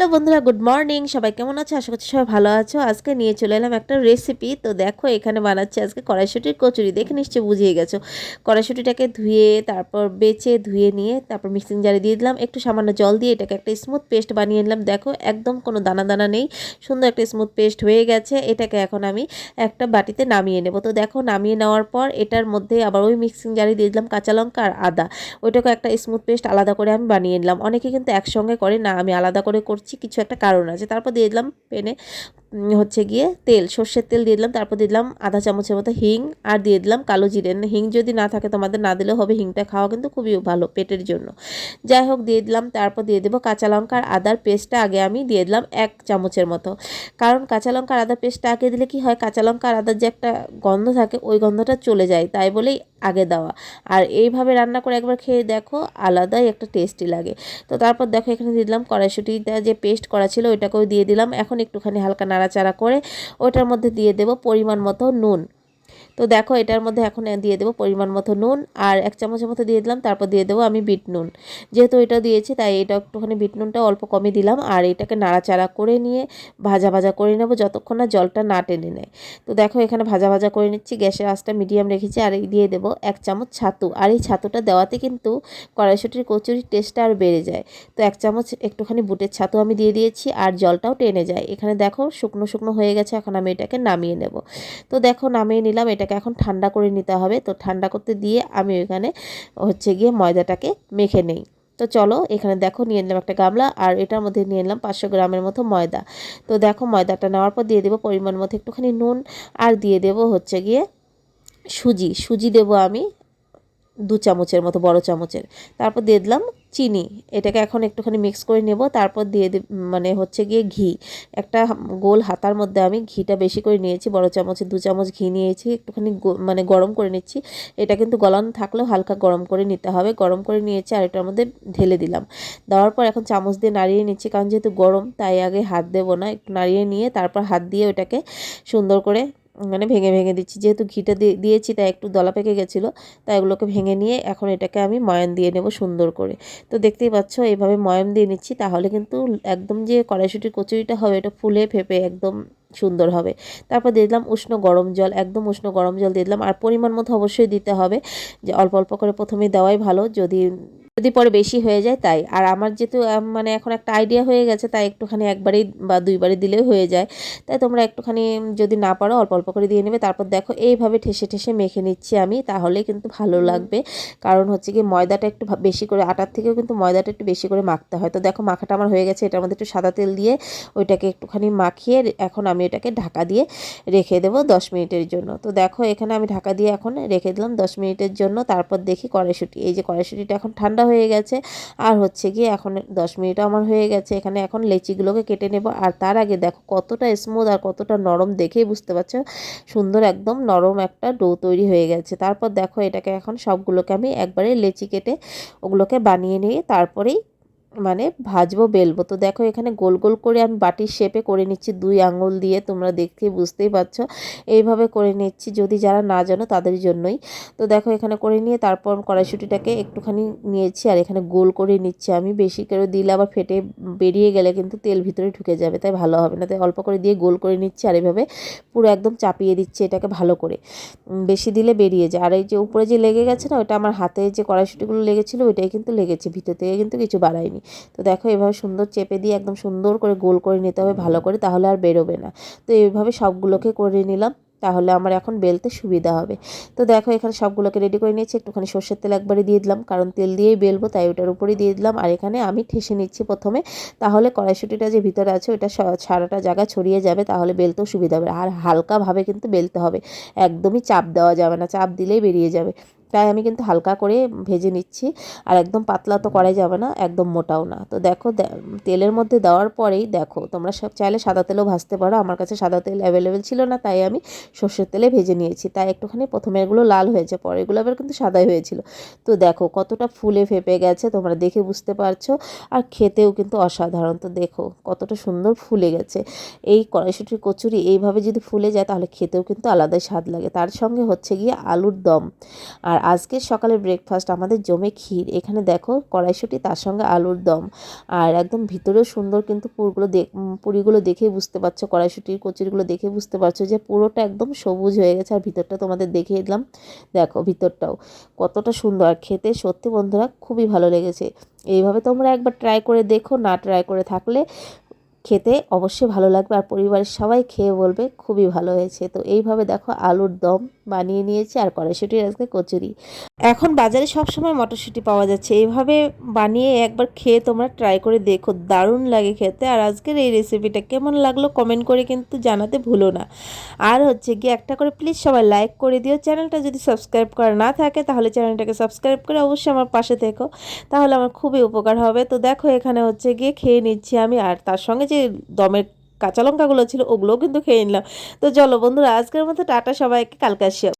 Hello বন্ধুরা, good morning. সবাই কেমন আছো? আশা করছি সবাই ভালো আছো। আজকে নিয়ে চলে এলাম একটা রেসিপি তো দেখো, এখানে বানাচ্ছি আজকে কড়াইশুটির কচুরি। দেখে নিশ্চয়ই বুঝিয়ে গেছো। কড়াইশুটিটাকে ধুয়ে, তারপর বেচে ধুয়ে নিয়ে, তারপর মিক্সিং জারে দিয়ে দিলাম। একটু সামান্য জল দিয়ে এটাকে একটা স্মুথ পেস্ট বানিয়ে নিলাম। দেখো, একদম কোনো দানা দানা নেই। সুন্দর একটা স্মুথ পেস্ট হয়ে গেছে। এটাকে এখন আমি একটা বাটিতে নামিয়ে নেব। তো দেখো, নামিয়ে নেওয়ার পর এটার মধ্যে আবার ওই মিক্সিং জারে দিয়ে দিলাম কাঁচা লঙ্কা আর আদা। ওইটাকে একটা স্মুথ পেস্ট আলাদা করে আমি বানিয়ে নিলাম। অনেকে কিন্তু একসঙ্গে করে না, আমি আলাদা করে করছি। কিছু একটা কারণ আছে। তারপর দিয়ে দিলাম পেনে। হচ্ছে গিয়ে তেল, সর্ষের তেল দিয়ে দিলাম, তারপর দিয়ে দিলাম আধা চামচের মতো হিং, আর দিয়ে দিলাম কালো জিরে। হিং যদি না থাকে তোমাদের, না দিলেও হবে, হিংটা খাওয়া কিন্তু খুবই ভালো পেটের জন্য। যাই হোক, দিয়ে দিলাম, তারপর দিয়ে দেবো কাঁচা লঙ্কা আর আদার পেস্টটা আগে আমি দিয়ে দিলাম এক চামচের মতো। কারণ কাঁচা লঙ্কা আর আদার পেস্টটা আগে দিলে কি হয়, কাঁচা লঙ্কা আর আদার যে একটা গন্ধ থাকে, ওই গন্ধটা চলে যায়, তাই বলেই আগে দেওয়া। আর এইভাবে রান্না করে একবার খেয়ে দেখো, আলাদাই একটা টেস্টি লাগে। তো তারপর দেখো, এখানে দিয়ে দিলাম কড়াইশুটিটা যে পেস্ট করা ছিল, ওইটাকেও দিয়ে দিলাম। এখন একটুখানি হালকা নাড়াচাড়া করে ওটার মধ্যে দিয়ে দেবো পরিমাণ মতো নুন। তো দেখো এটার মধ্যে এখন দিয়ে দেবো পরিমাণ মতো নুন আর এক চামচের মতো দিয়ে দিলাম, তারপর দিয়ে দেবো আমি বিট নুন। যেহেতু এটা দিয়েছি, তাই এটা একটুখানি বিট নুনটা অল্প কমই দিলাম আর এটাকে নাড়াচাড়া করে নিয়ে ভাজা ভাজা করে নেব যতক্ষণ না জলটা না টেনে নেয়। তো দেখো এখানে ভাজা ভাজা করে নিচ্ছি, গ্যাসের আঁচটা মিডিয়াম রেখেছি আর দিয়ে দেবো এক চামচ ছাতু। আর এই ছাতুটা দেওয়াতে কিন্তু কড়াইশুটির কচুরির টেস্টটা আর বেড়ে যায়। তো এক চামচ একটুখানি বুটের ছাতু আমি দিয়ে দিয়েছি আর জলটাও টেনে যায়। এখানে দেখো শুকনো শুকনো হয়ে গেছে, এখন আমি এটাকে নামিয়ে নেব। তো দেখো নামিয়ে নিলাম। এটাকে এটাকে এখন ঠান্ডা করে নিতে হবে। তো ঠান্ডা করতে দিয়ে আমি ওইখানে হচ্ছে গিয়ে ময়দাটাকে মেখে নেই। তো চলো এখানে দেখো নিয়ে নিলাম একটা গামলা আর এটার মধ্যে নিয়ে নিলাম পাঁচশো গ্রামের মতো ময়দা। তো দেখো ময়দাটা নেওয়ার পর দিয়ে দেবো পরিমাণ মতো একটুখানি নুন আর দিয়ে দেবো হচ্ছে গিয়ে সুজি। সুজি দেবো আমি দু চামচের মতো, বড় চামচের। তারপর দিয়ে দিলাম চিনি। এটাকে এখন একটুখানি মিক্স করে নেব। তারপর দিয়ে মানে হচ্ছে গিয়ে ঘি। একটা গোল হাতার মধ্যে আমি ঘিটা বেশি করে নিয়েছি, বড় চামচে, দু চামচ ঘি নিয়েছি, একটুখানি মানে গরম করে নিচ্ছি। এটা কিন্তু গলানো থাকলেও হালকা গরম করে নিতে হবে। গরম করে নিয়েছি আর এটার মধ্যে ঢেলে দিলাম। দেওয়ার পর এখন চামচ দিয়ে নাড়িয়ে নিচ্ছি, কারণ যেহেতু গরম, তাই আগে হাত দেবো না। একটু নাড়িয়ে নিয়ে তারপর হাত দিয়ে ওটাকে সুন্দর করে মানে ভেঙে ভেঙে দিচ্ছি। যেহেতু ঘিটা দিয়েছি, তাই একটু দলা পেকে গেছিল, তাই এগুলোকে ভেঙে নিয়ে এখন এটাকে আমি ময়ান দিয়ে নেব সুন্দর করে। তো দেখতেই পাচ্ছ এইভাবে ময়ান দিয়ে নিচ্ছি, তাহলে কিন্তু একদম যে কড়াইশুটির কচুরিটা হবে, এটা ফুলে ফেপে একদম সুন্দর হবে। তারপর দিয়ে দিলাম উষ্ণ গরম জল, একদম উষ্ণ গরম জল দিয়ে দিলাম। আর পরিমাণ মতো অবশ্যই দিতে হবে, যে অল্প অল্প করে প্রথমে দেওয়াই ভালো, যদি যদি পরে বেশি হয়ে যায় তাই। আর আমার যেহেতু মানে এখন একটা আইডিয়া হয়ে গেছে তাই একটুখানি একবারেই বা দুইবারে দিলেও হয়ে যায়। তাই তোমরা একটুখানি যদি না পারো অল্প অল্প করে দিয়ে নেবে। তারপর দেখো এইভাবে ঠেসে ঠেসে মেখে নিচ্ছি আমি তাহলে কিন্তু ভালো লাগবে। কারণ হচ্ছে কি ময়দাটা একটু বেশি করে আটার থেকেও কিন্তু ময়দাটা একটু বেশি করে মাখতে হয়। তো দেখো মাখাটা আমার হয়ে গেছে এটার মধ্যে একটু সাদা তেল দিয়ে ওইটাকে একটুখানি মাখিয়ে এখন আমি এটাকে ঢাকা দিয়ে রেখে দেবো দশ মিনিটের জন্য। তো দেখো এখানে আমি ঢাকা দিয়ে এখন রেখে দিলাম দশ মিনিটের জন্য। তারপর দেখি কড়াইশুটি এই যে কড়াইশুটিটা এখন ঠান্ডা হয়ে গেছে। আর হচ্ছে গিয়ে এখন দশ মিনিটও আমার হয়ে গেছে। এখানে এখন লেচিগুলোকে কেটে নেব। আর তার আগে দেখো কতটা স্মুথ আর কতটা নরম দেখেই বুঝতে পারছ? সুন্দর একদম নরম একটা ডো তৈরি হয়ে গেছে। তারপর দেখো এটাকে এখন সবগুলোকে আমি একবারে লেচি কেটে ওগুলোকে বানিয়ে নিয়ে তারপরেই মানে ভাজবো, বেলবো। তো দেখো এখানে গোল গোল করে আমি বাটির শেপে করে নিচ্ছি। দুই আঙুল দিয়ে তোমরা দেখতে বুঝতেই পারছ। এইভাবে করে নিচ্ছি যদি যারা না জানো তাদের জন্যই। তো দেখো এখানে করে নিয়ে তারপর কড়াইশুটিটাকে একটুখানি নিয়েছি আর এখানে গোল করে নিচ্ছি আমি। বেশি করে দিলে আবার ফেটে বেরিয়ে গেলে কিন্তু তেল ভিতরে ঢুকে যাবে, তাই ভালো হবে না। তাই অল্প করে দিয়ে গোল করে নিচ্ছি আর এভাবে পুরো একদম চাপিয়ে দিচ্ছি এটাকে ভালো করে। বেশি দিলে বেরিয়ে যায়। আর এই যে উপরে যে লেগে গেছে না ওটা আমার হাতে যে কড়াইশুটিগুলো লেগেছিলো, ওইটাই কিন্তু লেগেছে। ভিতর থেকে কিন্তু কিছু বাড়ায়নি তো দেখো এভাবে সুন্দর চেপে দিয়ে একদম সুন্দর করে গোল করে নিতে হবে, ভালো করে, তাহলে আর বেরোবে না। তো এইভাবে সবগুলোকে করে নিলাম, তাহলে আমার এখন বেলতে সুবিধা হবে। তো দেখো এখানে সবগুলোকে রেডি করে নিয়েছি, একটুখানি সর্ষের তেল একবারে দিয়ে দিলাম, কারণ তেল দিয়েই বেলবো, তাই ওটার উপরেই দিয়ে দিলাম। আর এখানে আমি ঠেসে নিচ্ছি প্রথমে, তাহলে কড়াইশুটিটা যে ভিতরে আছে, ওটা সারাটা জায়গা ছড়িয়ে যাবে, তাহলে বেলতেও সুবিধা হবে। আর হালকাভাবে কিন্তু বেলতে হবে, একদমই চাপ দেওয়া যাবে না, চাপ দিলেই বেরিয়ে যাবে। তাই আমি কিন্তু হালকা করে ভেজে নিচ্ছি। আর একদম পাতলা তো করাই যাবে না একদম মোটাও না। তো দেখো তেলের মধ্যে দেওয়ার পরেই দেখো তোমরা সব চাইলে সাদা তেলেও ভাজতে পারো। আমার কাছে সাদা তেল অ্যাভেলেবেল ছিল না তাই আমি সর্ষের তেলে ভেজে নিয়েছি। তাই একটুখানি প্রথমে এগুলো লাল হয়েছে পরে এগুলো আবার কিন্তু সাদাই হয়েছিল। তো দেখো কতটা ফুলে ফেপে গেছে তোমরা দেখে বুঝতে পারছ। আর খেতেও কিন্তু অসাধারণ। তো দেখো কতটা সুন্দর ফুলে গেছে। এই কড়াইশুটির কচুরি এইভাবে যদি ফুলে যায় তাহলে খেতেও কিন্তু আলাদাই স্বাদ লাগে। তার সঙ্গে হচ্ছে গিয়ে আলুর দম। আর আজকে সকালে ব্রেকফাস্ট আমাদের জমে ক্ষীর। এখানে দেখো কড়াইশুঁটি, তার সঙ্গে আলুর দম। আর একদম ভিতরেও সুন্দর কিন্তু পুরগুলো দেখ পুরিগুলো দেখেই বুঝতে পারছ, কড়াইশুঁটির কচুরিগুলো দেখে বুঝতে পারছ যে পুরোটা একদম সবুজ হয়ে গেছে। আর ভিতরটা তোমাদের দেখিয়ে দিলাম। দেখো ভিতরটাও কতটা সুন্দর। আর খেতে সত্যি বন্ধুরা খুবই ভালো লেগেছে। এইভাবে তোমরা একবার ট্রাই করে দেখো, না ট্রাই করে থাকলে খেতে অবশ্যই ভালো লাগবে আর পরিবারের সবাই খেয়ে বলবে খুবই ভালো হয়েছে। তো এইভাবে দেখো আলুর দম বানিয়ে নিয়েছি আর কড়াইশুঁটির আজকে কচুরি। এখন বাজারে সব সময় মটরশুঁটি পাওয়া যাচ্ছে। এইভাবে বানিয়ে একবার খেয়ে তোমরা ট্রাই করে দেখো, দারুণ লাগে খেতে। আর আজকের এই রেসিপিটা কেমন লাগল কমেন্ট করে কিন্তু জানাতে ভুলো না। আর হচ্ছে গিয়ে একটা করে প্লিজ সবাই লাইক করে দিও। চ্যানেলটা যদি সাবস্ক্রাইব করা না থাকে তাহলে চ্যানেলটাকে সাবস্ক্রাইব করে অবশ্যই আমার পাশে থেকো। তাহলে আমার খুবই উপকার হবে। তো দেখো এখানে হচ্ছে গিয়ে খেয়ে নিচ্ছি আমি আর তার সঙ্গে যে দমের কাঁচা লঙ্কাগুলো ছিল, ওগুলোও কিন্তু খেয়ে নিলাম। তো চলো বন্ধুরা, আজকের মতো টাটা সবাইকে, কালকে